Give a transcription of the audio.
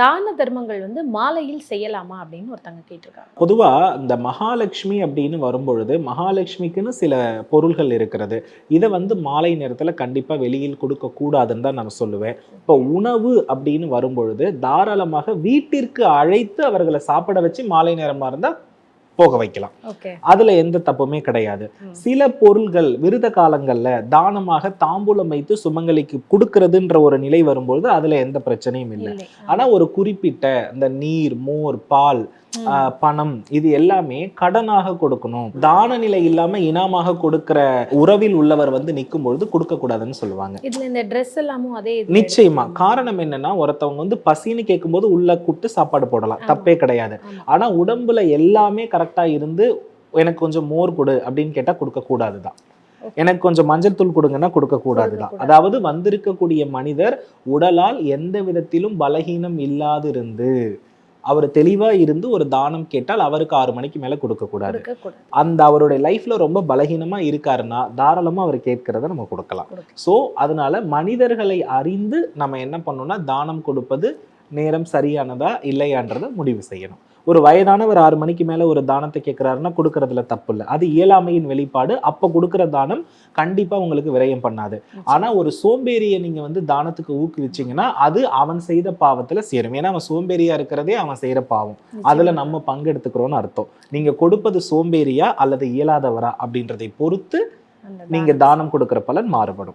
தான தர்மங்கள் வந்து மாலையில் செய்யலாமா அப்படின்னு ஒருத்தங்க கேட்டிருக்காங்க. பொதுவா இந்த மகாலட்சுமி அப்படின்னு வரும்பொழுது மகாலட்சுமிக்குன்னு சில பொருள்கள் இருக்கிறது. இதை வந்து மாலை நேரத்துல கண்டிப்பா வெளியில் கொடுக்க கூடாதுன்னு தான் நான் சொல்லுவேன். இப்போ உணவு அப்படின்னு வரும்பொழுது தாராளமாக வீட்டிற்கு அழைத்து அவர்களை சாப்பிட வச்சு மாலை நேரமா இருந்தா போக வைக்கலாம். அதுல எந்த தப்புமே கிடையாது. சில பொருள்கள் விருத காலங்கள்ல தானமாக தாம்பூலம் வைத்து சுமங்கலிக்கு கொடுக்கறதுன்ற ஒரு நிலை வரும்பொழுது அதுல எந்த பிரச்சனையும் இல்லை. ஆனா ஒரு குறிப்பிட்ட இந்த நீர் மோர் பால் பணம் இது எல்லாமே கடனாக கொடுக்கணும் தான நிலை இல்லாம இனாமாக கொடுக்கிற உறவில் உள்ளவர் வந்து நிற்கும் பொழுது கொடுக்க கூடாதுன்னு சொல்லுவாங்க இதுல இந்த ட்ரெஸ் எல்லாமும் அதே நிச்சயமா? காரணம் என்னன்னா ஒருத்தவங்க வந்து பசின்னு கேட்கும்போது உள்ள கூப்பிட்டு சாப்பாடு போடலாம். தப்பே கிடையாது. ஆனா உடம்புல எல்லாமே கரெக்டா இருந்து எனக்கு கொஞ்சம் மோர் கொடு அப்படின்னு கேட்டா கொடுக்க கூடாதுதான். எனக்கு கொஞ்சம் மஞ்சள் தூள் கொடுங்கன்னா கொடுக்க கூடாதுதான் கொடுக்கக்கூடாது. அதாவது வந்திருக்கக்கூடிய மனிதர் உடலால் எந்த விதத்திலும் பலகீனம் இல்லாதிருந்து அவர் தெளிவா இருந்து ஒரு தானம் கேட்டால் அவருக்கு ஆறு மணிக்கு மேல கொடுக்க கூடாது. கொடுக்க கூடாது. அந்த அவருடைய லைஃப்ல ரொம்ப பலகீனமா இருக்காருன்னா தாராளமா அவர் கேட்கறத நம்ம கொடுக்கலாம். கொடுக்க. ஸோ அதனால மனிதர்களை அறிந்து நம்ம என்ன பண்ணணும்னா தானம் கொடுப்பது நேரம் சரியானதா இல்லையான்றதை முடிவு செய்யணும். ஒரு வயதானவர் ஆறு மணிக்கு மேல ஒரு தானத்தை கேட்கிறாருன்னா கொடுக்கறதுல தப்பு இல்லை அது இயலாமையின் வெளிப்பாடு. அப்ப கொடுக்கிற தானம் கண்டிப்பா உங்களுக்கு விரயம் பண்ணாது. ஆனா ஒரு சோம்பேறியை நீங்க வந்து தானத்துக்கு ஊக்குவிச்சீங்கன்னா அது அவன் செய்த பாவத்துல சேரும். ஏன்னா அவன் சோம்பேறியா இருக்கிறதே அவன் செய்யற பாவம். அதுல. நம்ம பங்கெடுத்துக்கிறோம்னு அர்த்தம். நீங்க கொடுப்பது சோம்பேறியா அல்லது இயலாதவரா அப்படின்றதை பொறுத்து அந்த நீங்க தானம். தானம் கொடுக்கிற பலன் மாறுபடும்.